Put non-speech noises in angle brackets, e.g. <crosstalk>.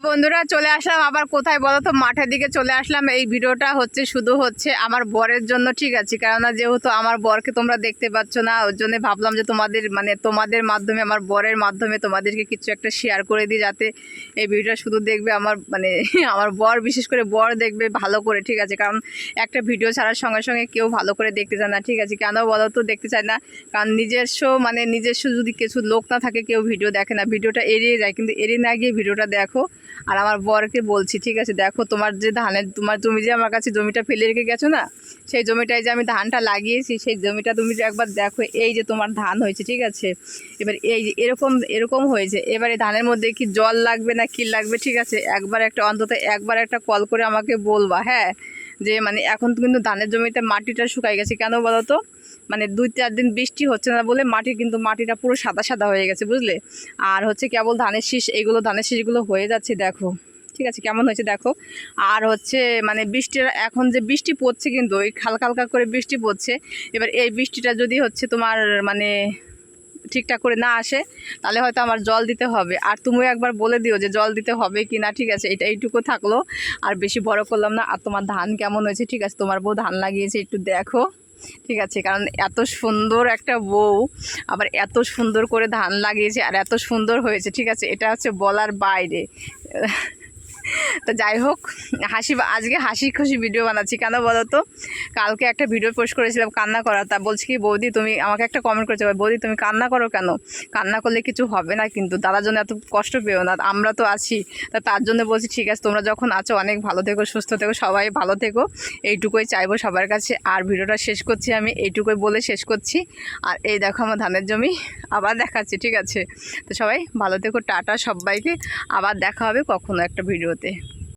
বন্ধুরা চলে আসলাম আবার কোথায় বলো তো? মাঠের দিকে চলে আসলাম। এই ভিডিওটা হচ্ছে, শুধু হচ্ছে আমার বরের জন্য ঠিক আছে। কেননা যেহেতু আমার বরকে তোমরা দেখতে পাচ্ছ না, ওর জন্য ভাবলাম যে তোমাদের মানে তোমাদের মাধ্যমে, আমার বরের মাধ্যমে তোমাদেরকে কিছু একটা শেয়ার করে দিই যাতে এই ভিডিওটা শুধু দেখবে আমার মানে <laughs> আমার বর, বিশেষ করে বর দেখবে ভালো করে, ঠিক আছে? কারণ একটা ভিডিও ছাড়ার সঙ্গে সঙ্গে কেউ ভালো করে দেখতে চায় না, ঠিক আছে? কেন বলো তো? দেখতে চায় না। কারণ নিজস্ব মানে নিজস্ব যদি কিছু লোক না থাকে, কেউ ভিডিও দেখে না। ভিডিওটা এড়িয়ে যায়, কিন্তু এড়িয়ে না গিয়ে ভিডিওটা দেখো। আর আমার বরকে বলছি, ঠিক আছে, দেখো তোমার যে ধানের, তোমার তুমি যে আমার কাছে জমিটা ফেলে রেখে গেছো না, সেই জমিটায় যে আমি ধানটা লাগিয়েছি, সেই জমিটা তুমি যে একবার দেখো, এই যে তোমার ধান হয়েছে, ঠিক আছে? এবার এই যে এরকম এরকম হয়েছে, এবারে ধানের মধ্যে কি জল লাগবে না কি লাগবে, ঠিক আছে? একবার একটা, অন্তত একবার একটা কল করে আমাকে বলবা হ্যাঁ? যে মানে এখন কিন্তু ধানের জমিতে মাটিটা শুকাই গেছে, কেন বলো তো? মানে দুই চার দিন বৃষ্টি হচ্ছে না বলে মাটি কিন্তু মাটিটা পুরো সাদা সাদা হয়ে গেছে, বুঝলে? আর হচ্ছে কেবল ধানের শীষ, এগুলো ধানের শীষগুলো হয়ে যাচ্ছে, দেখো। ঠিক আছে, কেমন হয়েছে দেখো? আর হচ্ছে মানে বৃষ্টির, এখন যে বৃষ্টি পড়ছে কিন্তু ওই হালকা হালকা করে বৃষ্টি পড়ছে, এবার এই বৃষ্টিটা যদি হচ্ছে তোমার মানে ঠিকঠাক করে না আসে, তাহলে হয়তো আমার জল দিতে হবে। আর তুমিও একবার বলে দিও যে জল দিতে হবে কি না, ঠিক আছে? এটা এইটুকু থাকল। আর বেশি বড় করলাম না। আর তোমার ধান কেমন হয়েছে, ঠিক আছে? তোমার বউ ধান লাগিয়েছে, একটু দেখো। ঠিক আছে, কারণ এত সুন্দর একটা বউ, আবার এত সুন্দর করে ধান লাগিয়েছে আর এত সুন্দর হয়েছে, ঠিক আছে? এটা হচ্ছে বলার বাইরে। তো যাই হোক, হাসি, আজকে হাসি খুশি ভিডিও বানাচ্ছি। কেন বলো তো? কালকে একটা ভিডিও পোস্ট করেছিলাম কান্না করা তা বলছি কি, বৌদি, তুমি আমাকে একটা কমেন্ট করেছ। বৌদি, তুমি কান্না করো কেন? কান্না করলে কিছু হবে না কিন্তু দাদার জন্য এত কষ্ট পেও না। আমরা তো আছি। তা তার জন্য বলছি, ঠিক আছে, তোমরা যখন আছো, অনেক ভালো থেকো, সুস্থ থেকো, সবাই ভালো থেকো। এইটুকুই চাইব সবার কাছে। আর ভিডিওটা শেষ করছি আমি, এইটুকুই বলে শেষ করছি। আর এই দেখো আমার ধানের জমি, আবার দেখাচ্ছি, ঠিক আছে? তো সবাই ভালো থেকো, টাটা সবাইকে। আবার দেখা হবে কখনো একটা होते